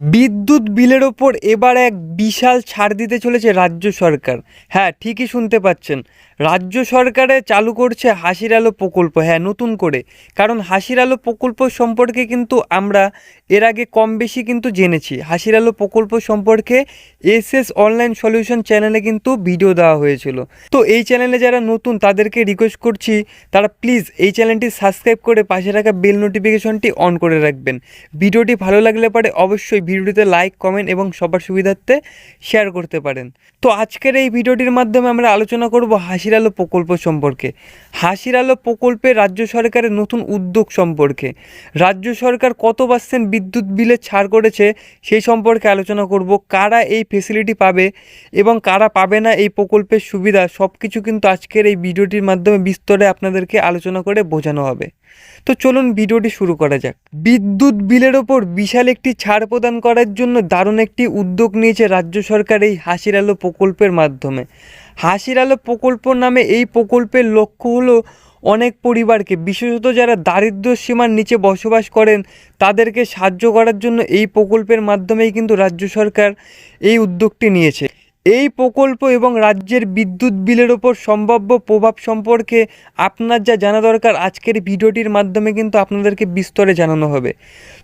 বিদ্যুৎ বিলের ওপর এবার এক বিশাল ছাড় দিতে চলেছে রাজ্য সরকার। হ্যাঁ ঠিকই শুনতে পাচ্ছেন। রাজ্য সরকারে চালু করছে হাসির আলো প্রকল্প। হ্যাঁ নতুন করে। কারণ হাসির আলো প্রকল্প সম্পর্কে কিন্তু আমরা এর আগে কম বেশি কিন্তু জেনেছি। হাসির আলো প্রকল্প সম্পর্কে এস এস অনলাইন সলিউশন চ্যানেলে কিন্তু ভিডিও দেওয়া হয়েছিল। তো এই চ্যানেলে যারা নতুন, তাদেরকে রিকোয়েস্ট করছি, তারা প্লিজ এই চ্যানেলটি সাবস্ক্রাইব করে পাশে রাখা বেল নোটিফিকেশনটি অন করে রাখবেন। ভিডিওটি ভালো লাগলে পরে অবশ্যই ভিডিওটিতে লাইক কমেন্ট এবং সবার সুবিধার্থে শেয়ার করতে পারেন। তো আজকের এই ভিডিওটির মাধ্যমে আমরা আলোচনা করব হাসির আলো প্রকল্প সম্পর্কে। হাসির আলো প্রকল্পে রাজ্য সরকারের নতুন উদ্যোগ সম্পর্কে। রাজ্য সরকার কত পার্সেন্ট বিদ্যুৎ বিলে ছাড় করেছে সেই সম্পর্কে আলোচনা করব, কারা এই ফেসিলিটি পাবে এবং কারা পাবে না এই প্রকল্পের সুবিধা সব কিছু কিন্তু আজকের এই ভিডিওটির মাধ্যমে বিস্তরে আপনাদেরকে আলোচনা করে বোঝানো হবে। তো চলুন ভিডিওটি শুরু করা যাক। বিদ্যুৎ বিলের ওপর বিশাল একটি ছাড় প্রদান করার জন্য দারুণ একটি উদ্যোগ নিয়েছে রাজ্য সরকার এই হাসির আলো প্রকল্পের মাধ্যমে। হাসির আলো প্রকল্প নামে এই প্রকল্পের লক্ষ্য হলো অনেক পরিবারকে, বিশেষত যারা দারিদ্র্য সীমার নিচে বসবাস করেন, তাদেরকে সাহায্য করার জন্য এই প্রকল্পের মাধ্যমেই কিন্তু রাজ্য সরকার এই উদ্যোগটি নিয়েছে। এই প্রকল্প এবং রাজ্যের বিদ্যুৎ বিলের ওপর সম্ভাব্য প্রভাব সম্পর্কে আপনার যা জানা দরকার, আজকের ভিডিওটির মাধ্যমে কিন্তু আপনাদেরকে বিস্তরে জানানো হবে।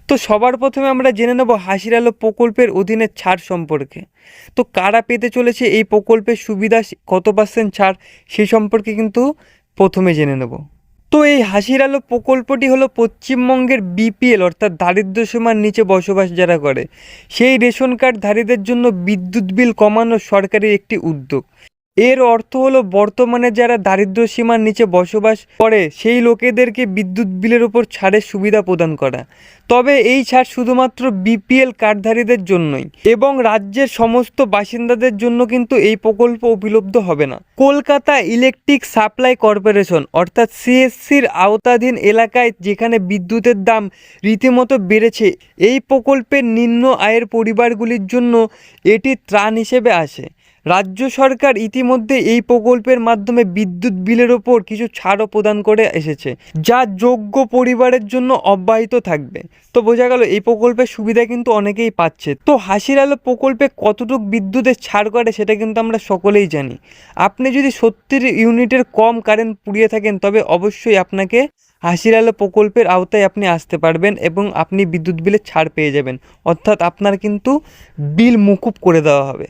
তো সবার প্রথমে আমরা জেনে নেব হাসির আলো প্রকল্পের অধীনে ছাড় সম্পর্কে। তো কারা পেতে চলেছে এই প্রকল্পের সুবিধা, কত পার্সেন্ট ছাড়, সে সম্পর্কে কিন্তু প্রথমে জেনে নেব। তো এই হাসির আলো প্রকল্পটি হলো পশ্চিমবঙ্গের বিপিএল অর্থাৎ দারিদ্র সীমার নিচে বসবাস যারা করে, সেই রেশন কার্ডধারীদের জন্য বিদ্যুৎ বিল কমানো সরকারের একটি উদ্যোগ। এর অর্থ হলো বর্তমানে যারা দারিদ্র্য সীমার নিচে বসবাস করে, সেই লোকেদেরকে বিদ্যুৎ বিলের উপর ছাড়ের সুবিধা প্রদান করা। তবে এই ছাড় শুধুমাত্র বিপিএল কার্ডধারীদের জন্যই এবং রাজ্যের সমস্ত বাসিন্দাদের জন্য কিন্তু এই প্রকল্প উপলব্ধ হবে না। কলকাতা ইলেকট্রিক সাপ্লাই কর্পোরেশন অর্থাৎ সিএসসির আওতাধীন এলাকায় যেখানে বিদ্যুতের দাম রীতিমতো বেড়েছে, এই প্রকল্পের নিম্ন আয়ের পরিবারগুলির জন্য এটি ত্রাণ হিসেবে আসে। রাজ্য সরকার ইতিমধ্যে এই প্রকল্পের মাধ্যমে বিদ্যুৎ বিলের ওপর কিছু ছাড়ও প্রদান করে এসেছে, যা যোগ্য পরিবারের জন্য অব্যাহত থাকবে। তো বোঝা গেল, এই প্রকল্পের সুবিধা কিন্তু অনেকেই পাচ্ছে। তো হাসির আলো প্রকল্পে কতটুকু বিদ্যুতের ছাড় করে সেটা কিন্তু আমরা সকলেই জানি। আপনি যদি সত্তর ইউনিটের কম কারেন্ট পুড়িয়ে থাকেন, তবে অবশ্যই আপনাকে হাসির আলো প্রকল্পের আওতায় আপনি আসতে পারবেন এবং আপনি বিদ্যুৎ বিলের ছাড় পেয়ে যাবেন। অর্থাৎ আপনার কিন্তু বিল মুকুব করে দেওয়া হবে।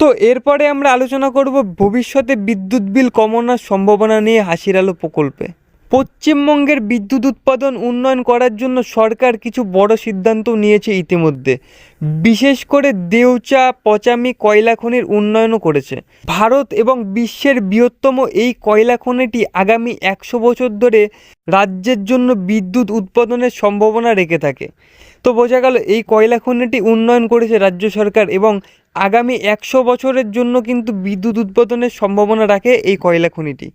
তো এরপরে আমরা আলোচনা করব ভবিষ্যতে বিদ্যুৎ বিল কমানোর সম্ভাবনা নিয়ে হাসির আলো প্রকল্পে। পশ্চিমবঙ্গের বিদ্যুৎ উৎপাদন উন্নয়ন করার জন্য সরকার কিছু বড় সিদ্ধান্ত নিয়েছে ইতিমধ্যে। বিশেষ করে দেউচা, পচামি কয়লা খনির উন্নয়নও করেছে। ভারত এবং বিশ্বের বৃহত্তম এই কয়লা খনিটি আগামী একশো বছর ধরে রাজ্যের জন্য বিদ্যুৎ উৎপাদনের সম্ভাবনা রেখে থাকে। তো বোঝা গেল এই কয়লা খনিটি উন্নয়ন করেছে রাজ্য সরকার এবং আগামী একশো বছরের জন্য কিন্তু বিদ্যুৎ উৎপাদনের সম্ভাবনা রাখে এই কয়লা খনিটি।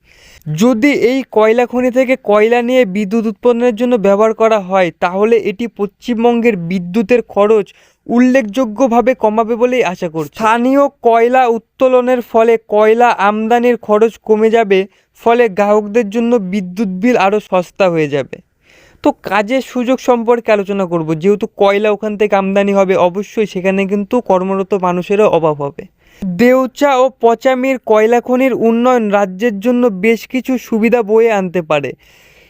যদি এই কয়লা খনি থেকে কয়লা নিয়ে বিদ্যুৎ উৎপাদনের জন্য ব্যবহার করা হয়, তাহলে এটি পশ্চিমবঙ্গের বিদ্যুতের খরচ উল্লেখযোগ্যভাবে কমাবে বলেই আশা করছি। স্থানীয় কয়লা উত্তোলনের ফলে কয়লা আমদানির খরচ কমে যাবে, ফলে গ্রাহকদের জন্য বিদ্যুৎ বিল আরও সস্তা হয়ে যাবে। তো কাজের সুযোগ সম্পর্কে আলোচনা করব। যেহেতু কয়লা ওখান থেকে আমদানি হবে, অবশ্যই সেখানে কিন্তু কর্মরত মানুষেরও অভাব হবে। দেউচা ও পচামির কয়লা খনির উন্নয়ন রাজ্যের জন্য বেশ কিছু সুবিধা বয়ে আনতে পারে।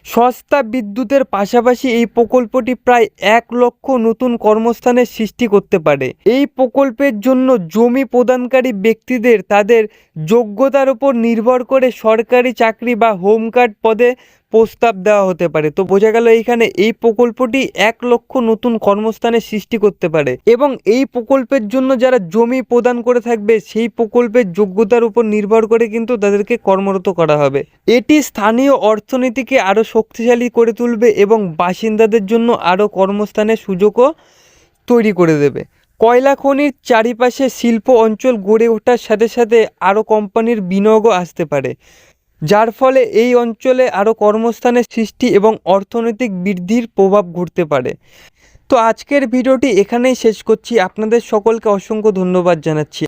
সস্তা বিদ্যুতের পাশাপাশি এই প্রকল্পটি প্রায় এক লক্ষ নতুন কর্মস্থানের সৃষ্টি করতে পারে। এই প্রকল্পের জন্য জমি প্রদানকারী ব্যক্তিদের তাদের যোগ্যতার উপর নির্ভর করে সরকারি চাকরি বা হোম কার্ড পদে প্রস্তাব দেওয়া হতে পারে। তো বোঝা গেল এইখানে এই প্রকল্পটি এক লক্ষ নতুন কর্মস্থানের সৃষ্টি করতে পারে এবং এই প্রকল্পের জন্য যারা জমি প্রদান করে থাকবে সেই প্রকল্পের যোগ্যতার উপর নির্ভর করে কিন্তু তাদেরকে কর্মরত করা হবে। এটি স্থানীয় অর্থনীতিকে আরও শক্তিশালী করে তুলবে এবং বাসিন্দাদের জন্য আরও কর্মস্থানের সুযোগও তৈরি করে দেবে। কয়লা খনির চারিপাশে শিল্প অঞ্চল গড়ে ওঠার সাথে সাথে আরও কোম্পানির বিনিয়োগও আসতে পারে। যার ফলে এই অঞ্চলে আরও কর্মস্থানের সৃষ্টি এবং অর্থনৈতিক বৃদ্ধির প্রভাব ঘটতে পারে। তো আজকের ভিডিওটি এখানেই শেষ করছি। আপনাদের সকলকে অসংখ্য ধন্যবাদ জানাচ্ছি।